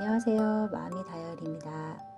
안녕하세요. 마음이 다이어리입니다.